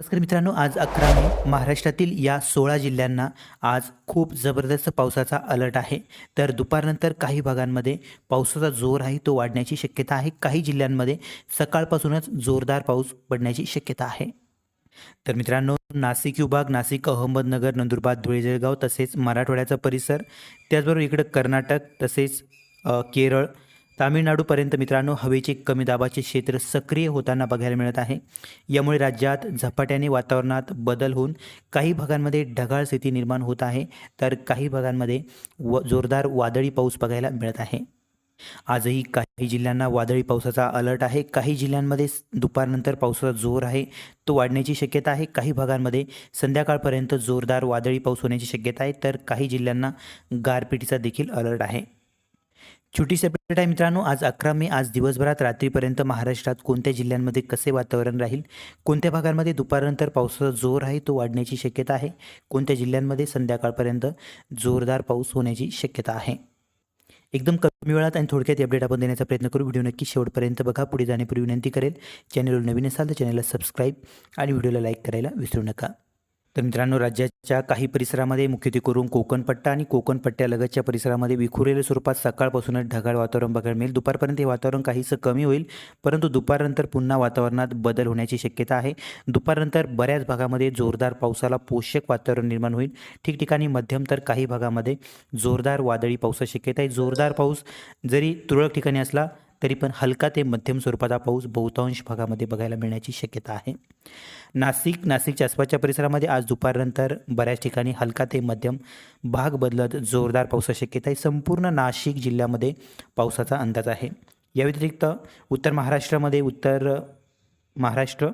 नमस्कार मित्रांनो आज अकरा मे. महाराष्ट्रातील या सोळा जिल्ह्यांना आज खूप जबरदस्त पावसाचा अलर्ट आहे. तर दुपारनंतर काही भागांमध्ये पावसाचा जोर आहे तो वाढण्याची शक्यता आहे. काही जिल्ह्यांमध्ये सकाळपासूनच जोरदार पाऊस पडण्याची शक्यता आहे. तर मित्रांनो नाशिक विभाग नाशिक अहमदनगर नंदुरबार धुळे जळगाव तसेच मराठवाड्याचा परिसर त्याचबरोबर इकडं कर्नाटक तसेच केरळ तामिळनाडूपर्यंत मित्रांनो हवेचे कमी दाबाचे क्षेत्र सक्रिय होताना बघायला मिळत आहे. यामुळे राज्यात झपाट्याने वातावरणात बदल होऊन काही भागांमध्ये ढगाळ स्थिती निर्माण होत आहे. तर काही भागांमध्ये व जोरदार वादळी पाऊस बघायला मिळत आहे. आजही काही जिल्ह्यांना वादळी पावसाचा अलर्ट आहे. काही जिल्ह्यांमध्ये दुपारनंतर पावसाचा जोर आहे. तो वाढण्याची शक्यता आहे. काही भागांमध्ये संध्याकाळपर्यंत जोरदार वादळी पाऊस होण्याची शक्यता आहे. तर काही जिल्ह्यांना गारपिटीचा देखील अलर्ट आहे. छोटी सेपरेट आहे मित्रांनो आज अकरा मे आज दिवसभरात रात्रीपर्यंत महाराष्ट्रात कोणत्या जिल्ह्यांमध्ये कसे वातावरण राहील? कोणत्या भागांमध्ये दुपारनंतर पावसाचा जोर आहे तो वाढण्याची शक्यता आहे? कोणत्या जिल्ह्यांमध्ये संध्याकाळपर्यंत जोरदार पाऊस होण्याची शक्यता आहे? एकदम कमी वेळात आणि थोडक्यात अपडेट आपण देण्याचा प्रयत्न करू. व्हिडिओ नक्की शेवटपर्यंत बघा. पुढे जाण्यापूर्वी विनंती करेल चॅनलवर नवीन असाल तर चॅनलला सबस्क्राईब आणि व्हिडिओला लाईक करायला विसरू नका. तर मित्रांनो राज्याच्या काही परिसरामध्ये मुख्यत्वे करून कोकण पट्टा आणि कोकण पट्ट्यालगतच्या परिसरामध्ये विखुरलेल्या स्वरूपात सकाळपासूनच ढगाळ वातावरण बघायला मिळेल. दुपारपर्यंत हे वातावरण काहीसं कमी होईल परंतु दुपारनंतर पुन्हा वातावरणात बदल होण्याची शक्यता आहे. दुपारनंतर बऱ्याच भागामध्ये जोरदार पावसाला पोषक वातावरण निर्माण होईल. ठिकठिकाणी मध्यम तर काही भागामध्ये जोरदार वादळी पावसाची शक्यता आहे. जोरदार पाऊस जरी तुरळक ठिकाणी असला तरी पण हलका ते मध्यम स्वरूपाचा पाऊस बहुतांश भागामध्ये बघायला मिळण्याची शक्यता आहे. नाशिक नाशिकच्या आसपासच्या परिसरामध्ये आज दुपारनंतर बऱ्याच ठिकाणी हलका ते मध्यम भाग बदलत जोरदार पावसाची शक्यता आहे. संपूर्ण नाशिक जिल्ह्यामध्ये पावसाचा अंदाज आहे. या व्यतिरिक्त उत्तर महाराष्ट्रामध्ये उत्तर महाराष्ट्र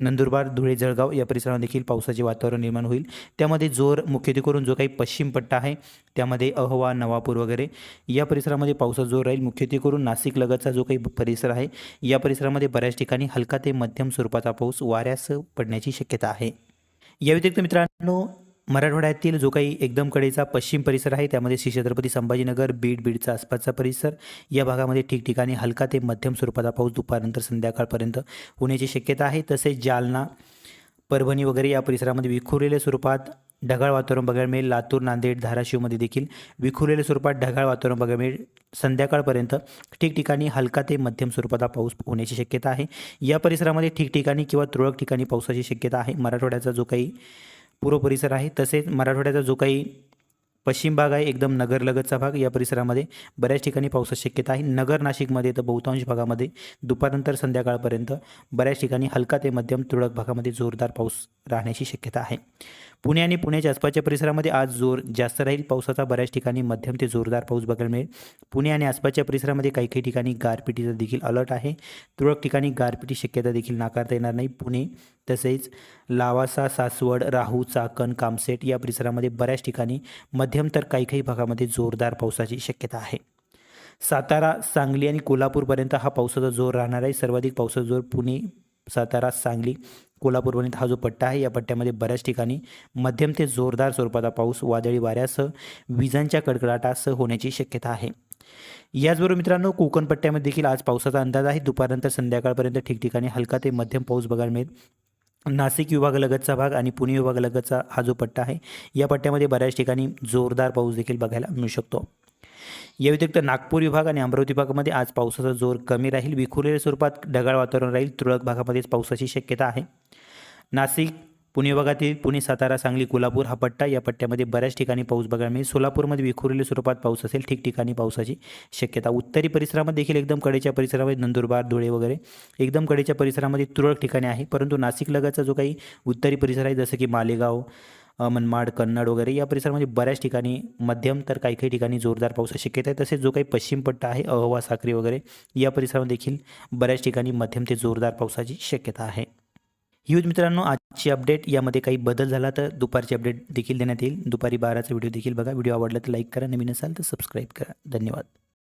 नंदुरबार धुळे जळगाव या परिसरामध्ये देखील पावसाचे वातावरण निर्माण होईल. त्यामध्ये जोर मुख्यत्वे करून जो काही पश्चिम पट्टा आहे त्यामध्ये अहवा नवापूर वगैरे या परिसरामध्ये पावसाचा जोर राहील. मुख्यत्वे करून नाशिक लगतचा जो काही परिसर आहे या परिसरामध्ये बऱ्याच ठिकाणी हलका ते मध्यम स्वरूपाचा पाऊस वाऱ्यास पडण्याची शक्यता आहे. या व्यतिरिक्त मित्रांनो मराठवाड्यातील जो काही एकदम कडेचा पश्चिम परिसर आहे त्यामध्ये श्री छत्रपती संभाजीनगर बीड बीडचा आसपासचा परिसर या भागामध्ये ठिकठिकाणी हलका ते मध्यम स्वरूपाचा पाऊस दुपारनंतर संध्याकाळपर्यंत होण्याची शक्यता आहे. तसेच जालना परभणी वगैरे या परिसरामध्ये विखुरलेल्या स्वरूपात ढगाळ वातावरण बघायला मिळेल. लातूर नांदेड धाराशिवमध्ये देखील विखुरलेल्या स्वरूपात ढगाळ वातावरण बघायला मिळेल. संध्याकाळपर्यंत ठिकठिकाणी हलका ते मध्यम स्वरूपाचा पाऊस होण्याची शक्यता आहे. या परिसरामध्ये ठिकठिकाणी किंवा तुरळक ठिकाणी पावसाची शक्यता आहे. मराठवाड्याचा जो काही पूर्व परिसर आहे. तसेच मराठवाड्याचा जो काही पश्चिम भाग आहे एकदम नगरलगतचा भाग या परिसरामध्ये बऱ्याच ठिकाणी पावसाची शक्यता आहे. नगर नाशिकमध्ये तर बहुतांश भागामध्ये दुपारनंतर संध्याकाळपर्यंत बऱ्याच ठिकाणी हलका ते मध्यम तुरळक भागामध्ये जोरदार पाऊस राहण्याची शक्यता आहे. पुणे आणि पुण्याच्या आसपासच्या परिसरामध्ये आज जोर जास्त राहील. पावसाचा बऱ्याच ठिकाणी मध्यम ते जोरदार पाऊस बघायला मिळेल. पुणे आणि आसपासच्या परिसरामध्ये काही काही ठिकाणी गारपिटीचा देखील अलर्ट आहे. तुरळक ठिकाणी गारपिटी शक्यता देखील नाकारता येणार नाही. पुणे तसेच लावासा सासवड राहू चाकण कामसेट या परिसरामध्ये बऱ्याच ठिकाणी मध्यम तर काही काही भागामध्ये जोरदार पावसाची शक्यता आहे. सातारा सांगली आणि कोल्हापूरपर्यंत हा पावसाचा जोर राहणार आहे. सर्वाधिक पावसाचा जोर पुणे सातारा सांगली कोल्हापूरपर्यंत हा जो पट्टा आहे या पट्ट्यामध्ये बऱ्याच ठिकाणी मध्यम ते जोरदार स्वरूपाचा पाऊस वादळी वाऱ्यासह विजांच्या कडकडाटासह होण्याची शक्यता आहे. याचबरोबर मित्रांनो कोकण पट्ट्यामध्ये देखील आज पावसाचा अंदाज आहे. दुपारनंतर संध्याकाळपर्यंत ठिकठिकाणी हलका ते मध्यम पाऊस बघायला मिळेल. नाशिक विभागालगतचा भाग आणि पुणे विभागालगतचा हा जो पट्टा आहे या पट्ट्यामध्ये बऱ्याच ठिकाणी जोरदार पाऊस देखील बघायला मिळू शकतो. या व्यतिरिक्त नागपूर विभाग आणि अमरावती भागामध्ये आज पावसाचा जोर कमी राहील. विखुरलेल्या स्वरूपात ढगाळ वातावरण राहील. तुरळक भागामध्येच पावसाची शक्यता आहे. नाशिक पुणे विभागातील पुणे सातारा सांगली कोल्हापूर हा पट्टा या पट्ट्यामध्ये बऱ्याच ठिकाणी पाऊस बघायला मिळेल. सोलापूरमध्ये विखुरलेल्या स्वरूपात पाऊस असेल ठिकठिकाणी पावसाची शक्यता. उत्तरी परिसरामध्ये देखील एकदम कडेच्या परिसरामध्ये नंदुरबार धुळे वगैरे एकदम कडेच्या परिसरामध्ये तुरळक ठिकाणी आहे. परंतु नाशिक लगाचा जो काही उत्तरी परिसर आहे जसं की मालेगाव मनमाड कन्नड वगैरे या परिसरामध्ये बऱ्याच ठिकाणी मध्यम तर काही काही ठिकाणी जोरदार पावसाची शक्यता आहे. तसेच जो काही पश्चिम पट्टा आहे अहवा साक्री वगैरे या परिसरामध्ये देखील बऱ्याच ठिकाणी मध्यम ते जोरदार पावसाची शक्यता आहे. यूज मित्रांनो आजची अपडेट यामध्ये काही बदल झाला तर दुपारची अपडेट देखील देण्यात येईल. दुपारी बाराचा व्हिडिओ देखील बघा. व्हिडिओ आवडला तर लाईक करा. नवीन असाल तर सबस्क्राईब करा. धन्यवाद.